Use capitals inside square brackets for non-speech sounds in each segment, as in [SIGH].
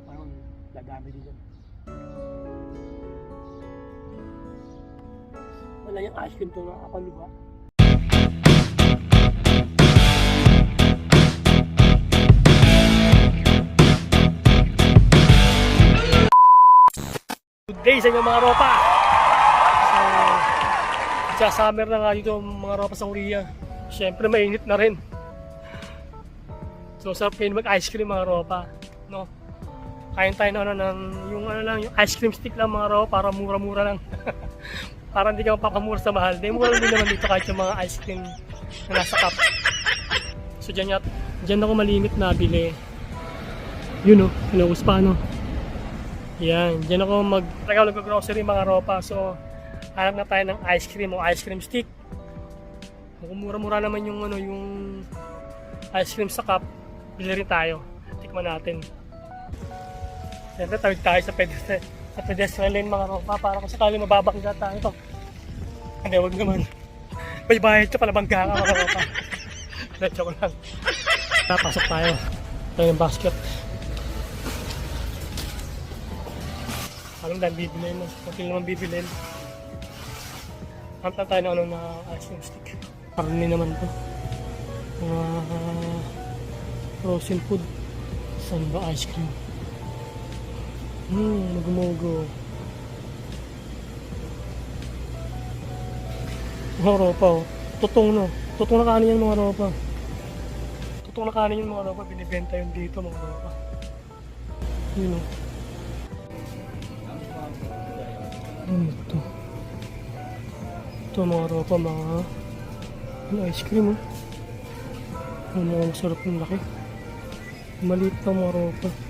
yung panahon, dadami din yan. Wala yung ice cream to na kapaluha. Good day sa inyo mga ropa! So, sa summer na nga dito mga ropa sa Korea. Siyempre mainit na rin. So sarap kayo mag ice cream mga ropa. No? Kain tayo na ano, ng yung ano lang, yung ice cream stick lang mga ropa para mura-mura lang. [LAUGHS] para hindi ka mapakamura sa mahal. Di mura din naman dito kahit yung mga ice cream na nasa cup. So dyan, yat, dyan ako malimit nabili. Yun o, hinawos pa no. Yan, dyan ako mag talaga nag-grocery mga ropa. So, hanap na tayo ng ice cream o ice cream stick. Mura-mura naman yung ano, yung ice cream sa cup, bili rin tayo. Tikman natin. Siyempre, tawid tayo sa pedestrian, sa pedestrian lane mga ropa para kung sakali mababangga tayo ito. Hindi, wag naman. May bayad ka pala bangga ka mga ropa. Let's [LAUGHS] ko lang. Napasok tayo. Tayo yung basket. Alam na, bibilin. Kunti naman bibilin. Hanta tayo ng ano na ice cream stick. Karni naman to. Uh, frozen food. Saan ba ice cream? Hmm, nagumugo. Mga ropa oh. Tutong no. Tutong na kanin yan mga ropa. Tutong na kanin yan mga ropa. Binibenta yun dito mga ropa. Yun oh. Ano ito? Ito mga ropa, mga ano, ice cream oh. Ano ang sarap ng laki. Maliit pa mga ropa.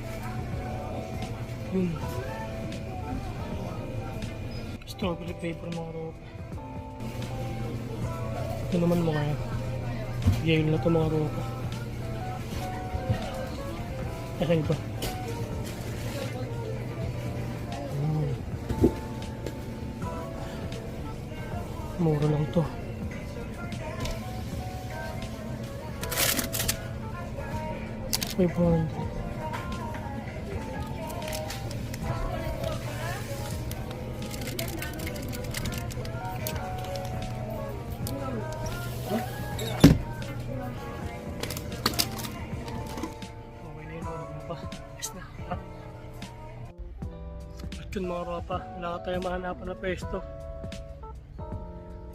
Yun. Strawberry flavor mga ropa. Ito naman mga Yale na ito mga ropa. Asa iba? Mm. Mura lang to. Five hundred. Okay na yun, pa. Ayos na. At yun mga ropa, wala ka tayo mahanapan na pwesto.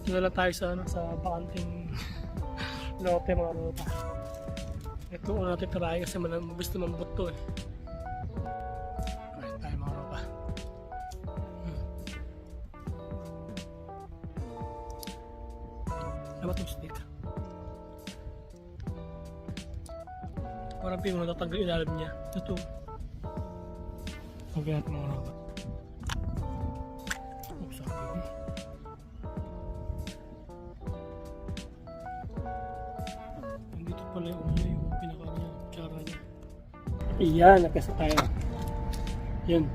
Dito na lang tayo sa, ano, sa bakanting [LAUGHS] lote mga ropa. Ito una natin try kasi man, gusto mambot to eh. Kain tayo mga ropa. Hmm. Ano ba Parang pino natatanggal yung ilalim niya. Ito to. Okay natin mga ropa. Oh, sabi eh. Dito pala yung ano yung pinaka niya, tsara niya. Iyan, napesa tayo. Yun.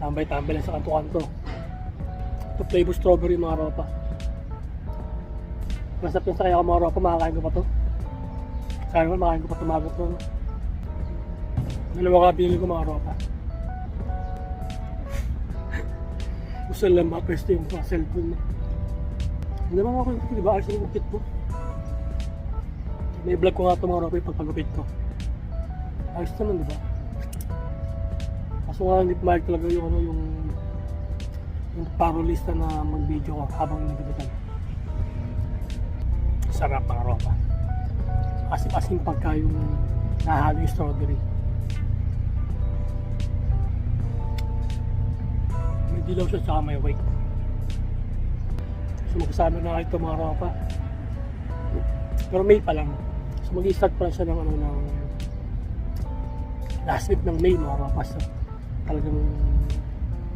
Tambay-tambay lang sa kanto-kanto. Ito flavor strawberry mga ropa. Masarap yun sa kaya ako mga ropa, makakain ko pa to. Sana naman makakain ko pa tumagot to. No? Dalawa ka binili ko mga ropa. [LAUGHS] Gusto lang mapwesto yung sa cellphone na. Hindi naman ako yung di ba? Ayos yung gupit mo. May vlog ko nga ito mga ropa yung pagpagupit ko. Ayos naman, di ba? Kaso nga hindi pumayag talaga yung ano yung yung parolista na mag-video ko habang nagbibitan. Sarap mga ropa. Asim-asim pagka yung nahalo yung strawberry. May dilaw siya tsaka may white. So magkasama na ito mga ropa. Pero May pa lang. So mag-start pa siya ng ano ng last week ng May mga ropa. So talagang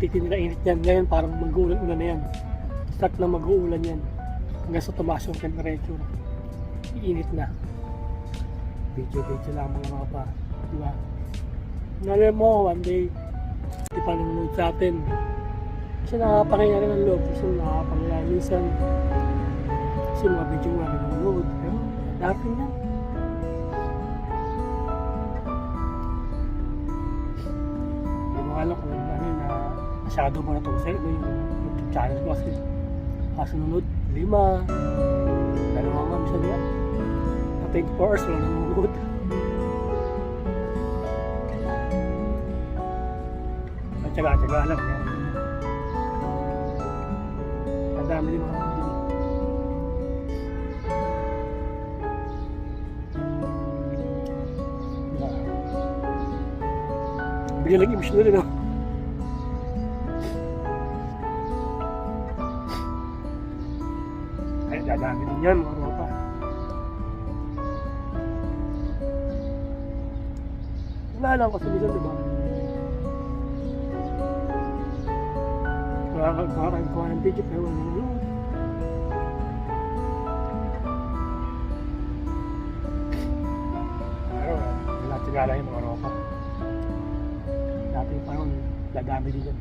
titindi na init yan. Ngayon parang mag-uulan-ulan na yan. Start na mag-uulan yan. Hanggang sa tumaas yung temperature. Iinit na. Video-video lang mga mga pa. Di ba? Nanay mo, one day, di pa nanonood sa atin. Kasi nakakapangyari ng loob. Kasi nakakapangyari minsan. Kasi mga video nga nanonood. Ayun, dati nga. Hindi mo alam kung ano na masyado mo natusay na yung YouTube channel ko kasi kasunod lima, dalawa nga masyado yan na 24 hours wala nanonood Tsaga-tsaga lang yan. Ang dami din mga. Bigyan lang emotional din, no? Ay, dadami din yan, mga ropa. Wala lang kasi minsan, di ba? Makakagawa ng ticket, pero wala nanonood. Pero, wala tigala yung mga ropa. Dati yung panahon, dadami din yan.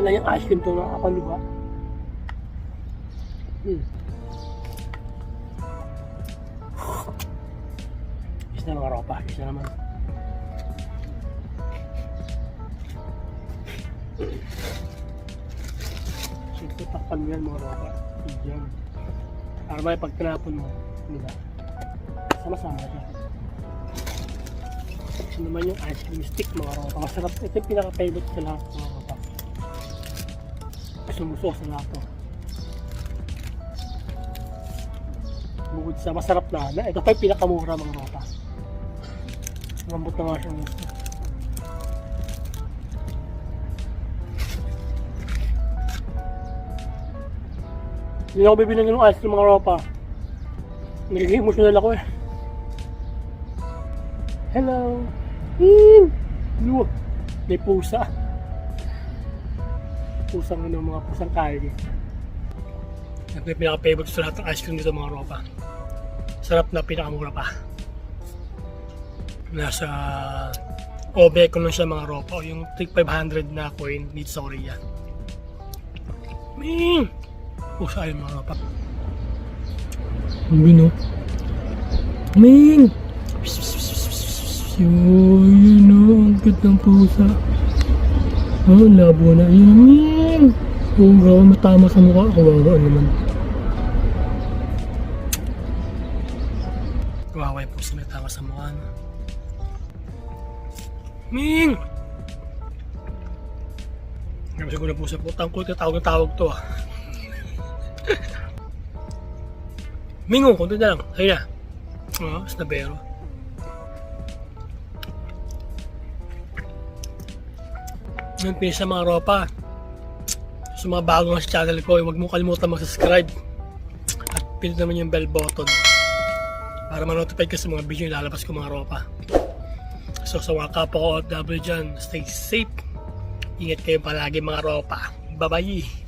Wala yung ice cream to na kapaluha. Hmm. Is na mga ropa, is na naman. Siyempre, takpan mo yan mga ropa. Diyan. Para may pag tinapon mo, nila. Sama-sama siya. Ito naman yung ice cream stick mga ropa. Masarap. Ito yung pinaka-favorite sa lahat mga ropa. Sumuso sa lahat to. Bukod sa masarap na, ito pa yung pinakamura mga ropa. Mambot na nga siya gusto. Hindi ako bibili ng ice cream mga ropa. Nagiging emotional ako eh. Hello! Hing! Luwa! May pusa. Pusang ano, mga pusang kain. Ito yung pinaka-favorite sa lahat ng ice cream dito mga ropa. Sarap na pinakamura pa. Nasa Obe ko lang siya mga ropa. O yung tig 500 na coin dito sa Korea. Ming! Yun mga ropa. Ang no? Ming! Yun, yun o, ang cute ng pusa. Oh, labo na. Yun, Ming! Kung gawa matama sa mukha, kawawa naman. Kawawa yung pusa may tama sa mukha. No? Ming! Ngayon siguro po, tangkol ka tawag na tawag to ah. Mingo, kunti na lang. Ayun na. Oh, snabero. Yung pin sa mga ropa. Sa mga bago nga sa channel ko, huwag mo kalimutan mag-subscribe. At pinit naman yung bell button. Para ma-notify ka sa mga video yung lalabas ko mga ropa. So sa mga kapwa ko OFW dyan, stay safe. Ingat kayo palagi mga ropa. Bye-bye!